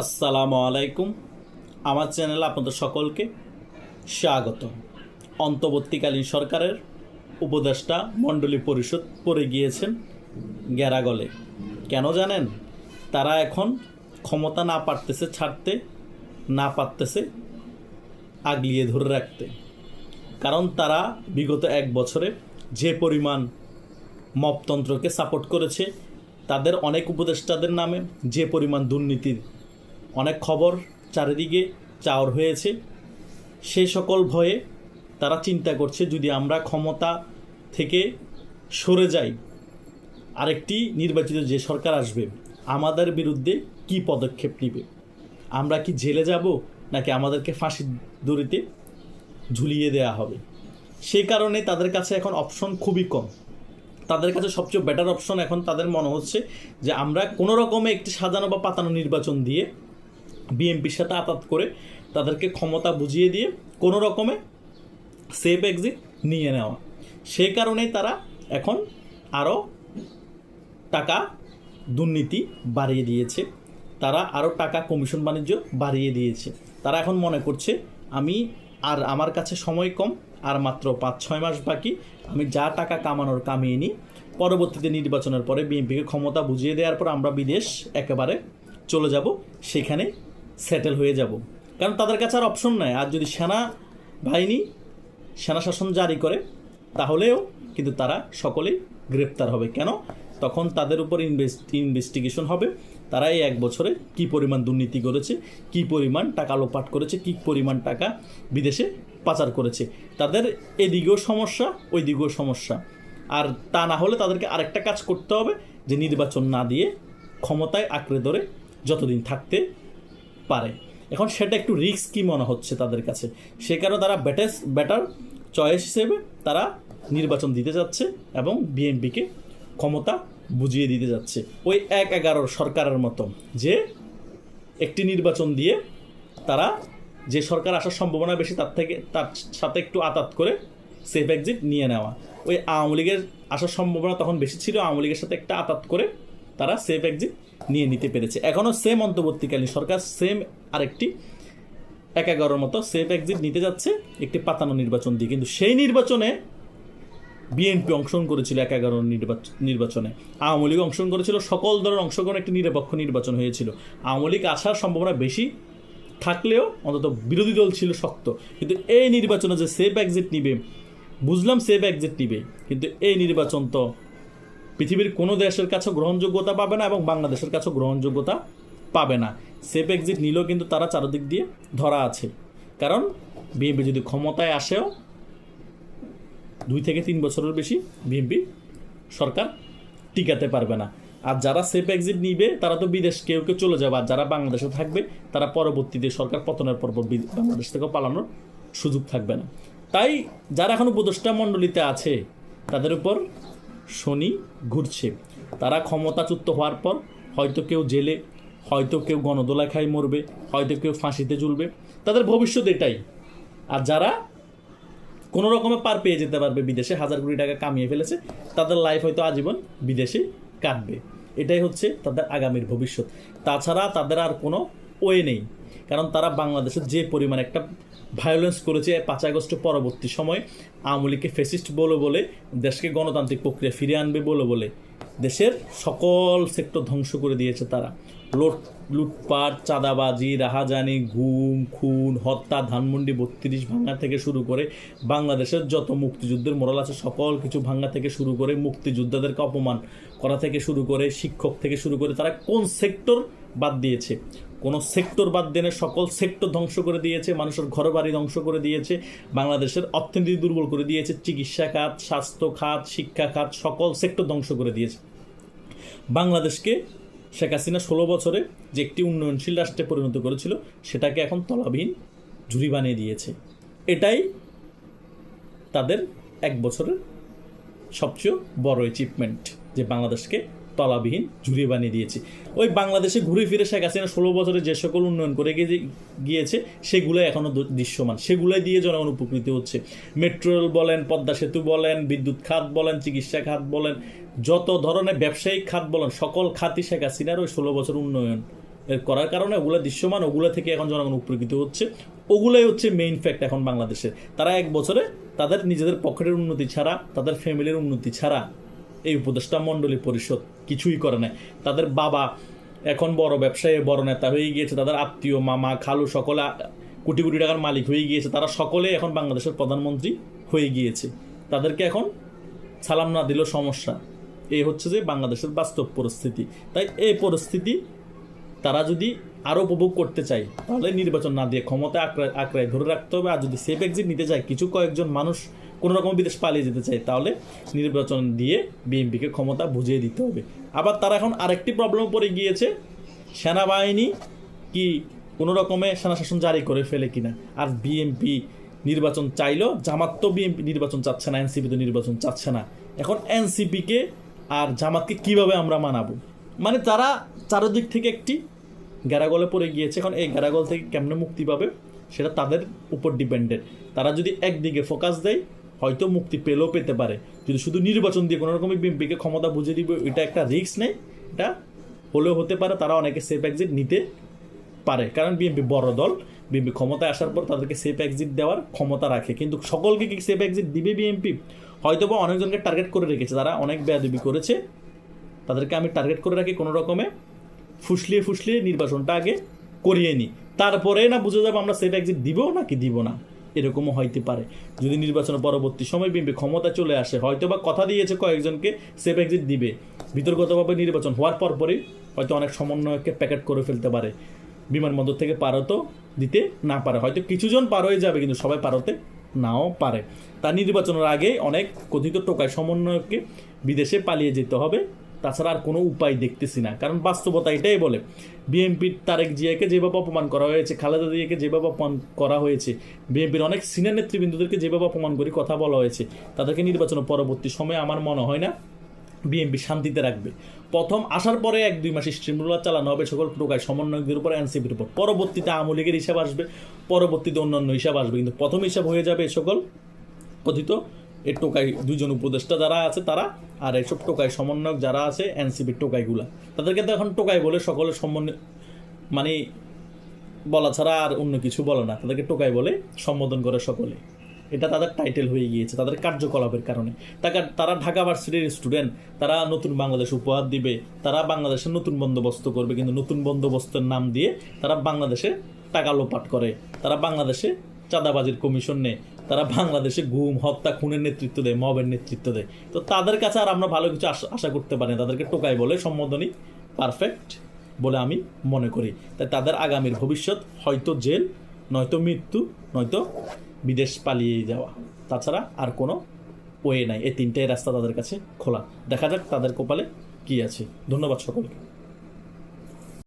আসসালামু আলাইকুম। আমার চ্যানেলে আপনাদের সকলকে স্বাগত অন্তর্বর্তীকালীন সরকারের উপদেষ্টা মণ্ডলী পরিষদ পড়ে গিয়েছেন গ্যারাগলে কেন জানেন? তারা এখন ক্ষমতা না পারতেছে ছাড়তে, না পারতেছে আগলিয়ে ধরে রাখতে। কারণ তারা বিগত এক বছরে যে পরিমাণ মপতন্ত্রকে সাপোর্ট করেছে, তাদের অনেক উপদেষ্টাদের নামে যে পরিমাণ দুর্নীতির অনেক খবর চারিদিকে চাওর হয়েছে। সে সকল ভয়ে তারা চিন্তা করছে, যদি আমরা ক্ষমতা থেকে সরে যাই, আরেকটি নির্বাচিত যে সরকার আসবে, আমাদের বিরুদ্ধে কি পদক্ষেপ নেবে? আমরা কি জেলে যাব, নাকি আমাদেরকে ফাঁসির দড়িতে ঝুলিয়ে দেওয়া হবে? সেই কারণে তাদের কাছে এখন অপশন খুবই কম। তাদের কাছে সবচেয়ে বেটার অপশন এখন তাদের মনে হচ্ছে যে, আমরা কোনো রকমে একটি সাজানো বা পাতানো নির্বাচন দিয়ে বিএনপির সাথে আতাত করে তাদেরকে ক্ষমতা বুঝিয়ে দিয়ে কোনো রকমে সেফ এক্সিট নিয়ে নেওয়া। সেই কারণেই তারা এখন আরও টাকা দুর্নীতি বাড়িয়ে দিয়েছে। তারা আরও টাকা কমিশন বাণিজ্য বাড়িয়ে দিয়েছে। তারা এখন মনে করছে, আমি আর আমার কাছে সময় কম, আর মাত্র পাঁচ ছয় মাস বাকি, আমি যা টাকা কামানোর কামিয়ে নিই। পরবর্তীতে নির্বাচনের পরে বিএনপিকে ক্ষমতা বুঝিয়ে দেওয়ার পর আমরা বিদেশ একেবারে চলে যাব। সেখানে সেটেল হয়ে যাব। কারণ তাদের কাছে আর অপশন নাই। আর যদি সেনা বাহিনী, সেনা শাসন জারি করে, তাহলেও কিন্তু তারা সকলেই গ্রেপ্তার হবে। কেন? তখন তাদের উপর ইনভেস্টিগেশন হবে। তারা এই এক বছরে কি পরিমাণ দুর্নীতি করেছে, কি পরিমাণ টাকা লোপাট করেছে, কি পরিমাণ টাকা বিদেশে পাচার করেছে। তাদের এদিকেও সমস্যা ওই দিকেও সমস্যা। আর তা না হলে তাদেরকে আরেকটা কাজ করতে হবে, যে নির্বাচন না দিয়ে ক্ষমতায় আঁকড়ে ধরে যতদিন থাকতে পারে। এখন সেটা একটু রিস্কি মনে হচ্ছে তাদের কাছে? সে কারণে তারা বেটার বেটার চয়েস হিসেবে তারা নির্বাচন দিতে যাচ্ছে এবং বিএনপিকে ক্ষমতা বুঝিয়ে দিতে যাচ্ছে। ওই এক এগারোর সরকারের মতো যে একটি নির্বাচন দিয়ে তারা যে সরকার আসার সম্ভাবনা বেশি, তার থেকে, তার সাথে একটু আতাত করে সেফ এক্সিট নিয়ে নেওয়া। ওই আওয়ামী লীগের আসার সম্ভাবনা তখন বেশি ছিল, আওয়ামী লীগের সাথে একটা আতাত করে তারা সেফ এক্সিট নিয়ে নিতে পেরেছে। এখনও সেম অন্তর্বর্তীকালীন সরকার সেম আরেকটি এক এগারোর মতো সেফ এক্সিট নিতে যাচ্ছে একটি পাতানো নির্বাচন দিয়ে। কিন্তু সেই নির্বাচনে বিএনপি অংশগ্রহণ করেছিল এক এগারো নির্বাচনে। আওয়ামী লীগ অংশগ্রহণ করেছিল, সকল দলের অংশগ্রহণ একটি নিরপেক্ষ নির্বাচন হয়েছিল। আওয়ামী লীগ আসার সম্ভাবনা বেশি থাকলেও অন্তত বিরোধী দল ছিল শক্ত। কিন্তু এই নির্বাচনে যে সেফ এক্সিট নিবে, বুঝলাম সেফ এক্সিট নিবে, কিন্তু এই নির্বাচন তো পৃথিবীর কোনো দেশের কাছে গ্রহণযোগ্যতা পাবে না এবং বাংলাদেশের কাছেও গ্রহণযোগ্যতা পাবে না। সেফ এক্সিট নিলেও কিন্তু তারা চারদিক দিয়ে ধরা আছে। কারণ বিএনপি যদি ক্ষমতায় আসেও দুই থেকে তিন বছরের বেশি বিএনপি সরকার টিকাতে পারবে না। আর যারা সেফ এক্সিট নিবে, তারা তো বিদেশ কেউ কেউ চলে যাবে। আর যারা বাংলাদেশে থাকবে, তারা পরবর্তীতে সরকার পতনের পর পর বাংলাদেশ থেকেও পালানোর সুযোগ থাকবে না। তাই যারা এখন উপদেষ্টা মণ্ডলীতে আছে, তাদের উপর শনি ঘুরছে। তারা ক্ষমতাচ্যুত হওয়ার পর হয়তো কেউ জেলে, হয়তো কেউ গণদোলা খাই মরবে, হয়তো কেউ ফাঁসিতে ঝুলবে। তাদের ভবিষ্যৎ এটাই। আর যারা কোনো রকমে পার পেয়ে যেতে পারবে বিদেশে, হাজার কোটি টাকা কামিয়ে ফেলেছে, তাদের লাইফ হয়তো আজীবন বিদেশে কাটবে। এটাই হচ্ছে তাদের আগামীর ভবিষ্যৎ। তাছাড়া তাদের আর কোনো ওয়ে নেই। কারণ তারা বাংলাদেশের যে পরিমাণ একটা ভায়োলেন্স করেছে পাঁচ আগস্ট পরবর্তী সময়, আওয়ামী লীগকে ফেসিস্ট বলে বলে দেশকে গণতান্ত্রিক প্রক্রিয়া ফিরিয়ে আনবে বলে বলে দেশের সকল সেক্টর ধ্বংস করে দিয়েছে তারা। লুট, লুটপাট, চাঁদাবাজি, রাহাজানি ঘুম খুন, হত্যা, ধানমন্ডি বত্রিশ ভাঙ্গা থেকে শুরু করে বাংলাদেশের যত মুক্তিযুদ্ধের মোরাল আছে, সকল কিছু ভাঙ্গা থেকে শুরু করে মুক্তিযোদ্ধাদেরকে অপমান করা থেকে শুরু করে, শিক্ষক থেকে শুরু করে তারা কোন সেক্টর বাদ দিয়েছে? কোনো সেক্টর বাদ দেনে সকল সেক্টর ধ্বংস করে দিয়েছে, মানুষের ঘর বাড়ি ধ্বংস করে দিয়েছে, বাংলাদেশের অর্থনীতি দুর্বল করে দিয়েছে, চিকিৎসা খাত, স্বাস্থ্য খাত, শিক্ষা খাত, সকল সেক্টর ধ্বংস করে দিয়েছে। বাংলাদেশকে শেখ হাসিনা ষোলো বছরে যে একটি উন্নয়নশীল রাষ্ট্রে পরিণত করেছিল, সেটাকে এখন তলাবিহীন ঝুড়ি বানিয়ে দিয়েছে। এটাই তাদের এক বছরের সবচেয়ে বড় অ্যাচিভমেন্ট যে বাংলাদেশকে তলাবিহীন ঝুড়ি বানিয়ে দিয়েছে। ওই বাংলাদেশে ঘুরে ফিরে শেখ হাসিনা ষোলো বছরে যে সকল উন্নয়ন করে গিয়ে- গিয়েছে, সেগুলোই এখনও দৃশ্যমান। সেগুলোই দিয়ে জনগণ উপকৃত হচ্ছে। মেট্রো রেল বলেন, পদ্মা সেতু বলেন, বিদ্যুৎ খাত বলেন, চিকিৎসা খাত বলেন, যত ধরনের ব্যবসায়িক খাত বলেন, সকল খাতই শেখ হাসিনার ওই ষোলো বছর উন্নয়ন এর করার কারণে ওগুলো দৃশ্যমান, ওগুলো থেকে এখন জনগণ উপকৃত হচ্ছে। ওগুলোই হচ্ছে মেইন ফ্যাক্ট এখন বাংলাদেশে তারা এক বছরে তাদের নিজেদের পকেটের উন্নতি ছাড়া, তাদের ফ্যামিলির উন্নতি ছাড়া এই উপদেষ্টা মণ্ডলী পরিষদ কিছুই করে না তাদের বাবা এখন বড় ব্যবসায়ী, বড় নেতা হয়ে গিয়েছে। তাদের আত্মীয়, মামা, খালু সকলে কোটি কোটি টাকার মালিক হয়ে গিয়েছে। তারা সকলে এখন বাংলাদেশের প্রধানমন্ত্রী হয়ে গিয়েছে। তাদেরকে এখন সালাম না দিলেও সমস্যা। এই হচ্ছে যে বাংলাদেশের বাস্তব পরিস্থিতি। তাই এই পরিস্থিতি তারা যদি আরও উপভোগ করতে চায়, তাহলে নির্বাচন না দিয়ে ক্ষমতা আঁকড়ায় আঁকড়ায় ধরে রাখতে হবে। আর যদি সেফ এক্সিট নিতে চায়, কিছু কয়েকজন মানুষ কোনো রকম বিদেশ পালিয়ে যেতে চায়, তাহলে নির্বাচন দিয়ে বিএনপিকে ক্ষমতা বুঝিয়ে দিতে হবে। আবার তারা এখন আরেকটি প্রবলেম পড়ে গিয়েছে, সেনাবাহিনী কি কোনো রকমে সেনা শাসন জারি করে ফেলে কিনা? আর বিএনপি নির্বাচন চাইলো জামাত তো বিএনপি নির্বাচন চাচ্ছে না, এনসিপি তো নির্বাচন চাচ্ছে না। এখন এনসিপিকে আর জামাতকে কীভাবে আমরা মানাবো? মানে তারা চারদিক থেকে একটি গ্যারাগলে পড়ে গিয়েছে। এখন এই গ্যারাগল থেকে কেমনে মুক্তি পাবে, সেটা তাদের উপর ডিপেন্ডেড তারা যদি একদিকে ফোকাস দেয় হয়তো মুক্তি পেলেও পেতে পারে। যদি শুধু নির্বাচন দিয়ে কোনো রকমের বিএনপিকে ক্ষমতা বুঝিয়ে দিবে, এটা একটা রিস্ক নেই। এটা হলেও হতে পারে তারা অনেকে সেফ এক্সিট নিতে পারে। কারণ বিএনপি বড় দল, বিএনপি ক্ষমতায় আসার পর তাদেরকে সেফ এক্সিট দেওয়ার ক্ষমতা রাখে। কিন্তু সকলকে কি সেফ এক্সিট দিবে বিএনপি? হয়তো বা অনেকজনকে টার্গেট করে রেখেছে। তারা অনেক বেয়াদবি করেছে। তাদেরকে আমি টার্গেট করে রাখি কোনো রকমে। ফুসলিয়ে ফুসলিয়ে নির্বাচনটা আগে করিয়ে নিই। তারপরে না বুঝে যাব আমরা সেফ এক্সিট দিব নাকি দিব না। এরকমও হইতে পারে। যদি নির্বাচন পরবর্তী সময় বিএনপি ক্ষমতা চলে আসে হয়তো বা কথা দিয়েছে কয়েকজনকে সেফ এক্সিট দিবে। বিতর্কতভাবে নির্বাচন হওয়ার পর পরই হয়তো অনেক সমন্বয়কে প্যাকেট করে ফেলতে পারে। বিমানবন্দর থেকে পারতো দিতে না পারে। হয়তো কিছুজন পার হয়ে যাবে, কিন্তু সবাই পারতে নাও পারে। তার নির্বাচনের আগে অনেক কথিত টোকায় সমন্বয়ককে বিদেশে পালিয়ে যেতে হবে। তাছাড়া আর কোনো উপায় দেখতেছি না। কারণ বাস্তবতা এটাই বলে, বিএনপির তারেক জিয়াকে যেভাবে অপমান করা হয়েছে, খালেদা জিয়াকে যেভাবে অপমান করা হয়েছে, বিএনপির অনেক সিনিয়র নেতৃবৃন্দদেরকে যেভাবে অপমান করে কথা বলা হয়েছে, তাদেরকে নির্বাচনের পরবর্তী সময়ে আমার মনে হয় না বিএনপি শান্তিতে রাখবে। প্রথম আসার পরে এক দুই মাসে স্ট্রিমরুলার চালানো হবে, সকল টোকায় সমন্বয়কদের উপর, এনসিপির উপর। পরবর্তীতে আওয়ামী লীগের হিসাব আসবে, পরবর্তীতে অন্যান্য হিসাব আসবে। কিন্তু প্রথম হিসাব হয়ে যাবে এই সকল কথিত এ টোকাই দুজন উপদেষ্টা যারা আছে, তারা আর এইসব টোকাই সমন্বয়ক যারা আছে, এনসিপির টোকাইগুলা। তাদেরকে তো এখন টোকাই বলে সকলের সমন্বয় মানে বলা ছাড়া আর অন্য কিছু বলে না। তাদেরকে টোকাই বলে, সম্বোধন করে সকলে। এটা তাদের টাইটেল হয়ে গিয়েছে, তাদের কার্যকলাপের কারণে। তারা ঢাকা ভার্সিটির স্টুডেন্ট তারা নতুন বাংলাদেশ উপহার দিবে, তারা বাংলাদেশের নতুন বন্দোবস্ত করবে, কিন্তু নতুন বন্দোবস্তের নাম দিয়ে তারা বাংলাদেশে টাকা লোপাট করে, তারা বাংলাদেশে চাঁদাবাজির কমিশন নেয়, তারা বাংলাদেশে গুম, হত্যা, খুনের নেতৃত্ব দেয়, মবের নেতৃত্ব দেয়। তো তাদের কাছে আর আমরা ভালো কিছু আশা- আশা করতে পারি না। তাদেরকে টোকাই বলে সম্বোধনই পারফেক্ট বলে আমি মনে করি। তাই তাদের আগামীর ভবিষ্যৎ হয়তো জেল, নয়তো মৃত্যু, নয়তো বিদেশ পালিয়ে যাওয়া। তাছাড়া আর কোনো ওয়ে নাই। এই তিনটাই রাস্তা তাদের কাছে খোলা। দেখা যাক তাদের কপালে কি আছে। ধন্যবাদ সকলকে।